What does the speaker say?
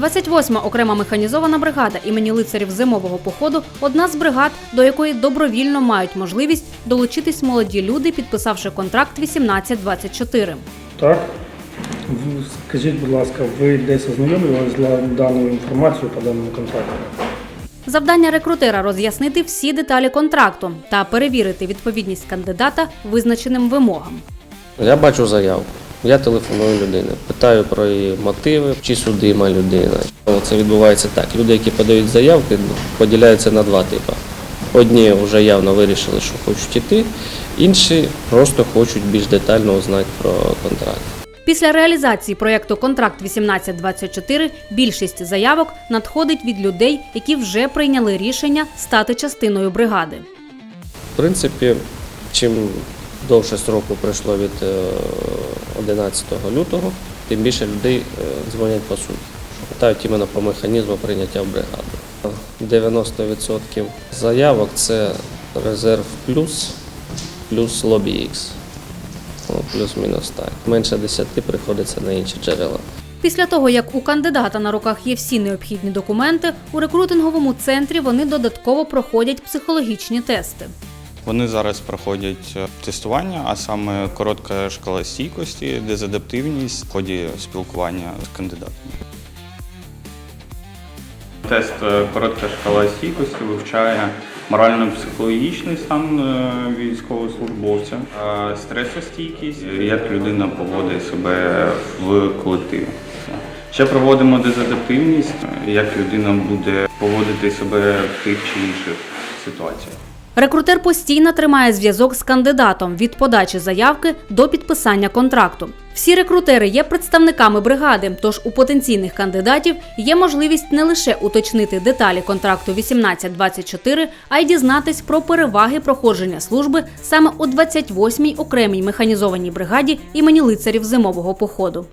28-ма окрема механізована бригада імені лицарів зимового походу одна з бригад, до якої добровільно мають можливість долучитись молоді люди, підписавши контракт 1824. Так. Скажіть, будь ласка, ви десь ознайомлювалися з даною інформацією по даному контракту? Завдання рекрутера роз'яснити всі деталі контракту та перевірити відповідність кандидата визначеним вимогам. Я бачу заявку. Я телефоную людині, питаю про її мотиви, чи судима людина. Це відбувається так. Люди, які подають заявки, поділяються на два типи. Одні вже явно вирішили, що хочуть іти, інші просто хочуть більш детально узнати про контракт. Після реалізації проєкту Контракт 1824 більшість заявок надходить від людей, які вже прийняли рішення стати частиною бригади. В принципі, чим довше строку пройшло від е, 11 лютого, тим більше людей е, дзвонять по суті. Питають іменно по механізму прийняття в бригаду. 90% заявок це резерв плюс, плюс лобі X. Ну, Плюс-мінус так. Менше 10 приходиться на інші джерела. Після того, як у кандидата на руках є всі необхідні документи, у рекрутинговому центрі вони додатково проходять психологічні тести. Вони зараз проходять е, тестування, а саме коротка шкала стійкості, дезадаптивність в ході спілкування з кандидатами. Тест е, коротка шкала стійкості вивчає морально-психологічний стан е, військовослужбовця, стресостійкість, як людина поводить себе в колективі. Ще проводимо дезадаптивність, як людина буде поводити себе в тих чи інших ситуаціях. Рекрутер постійно тримає зв'язок з кандидатом від подачі заявки до підписання контракту. Всі рекрутери є представниками бригади, тож у потенційних кандидатів є можливість не лише уточнити деталі контракту 1824, а й дізнатись про переваги проходження служби саме у 28-й окремій механізованій бригаді імені лицарів зимового походу.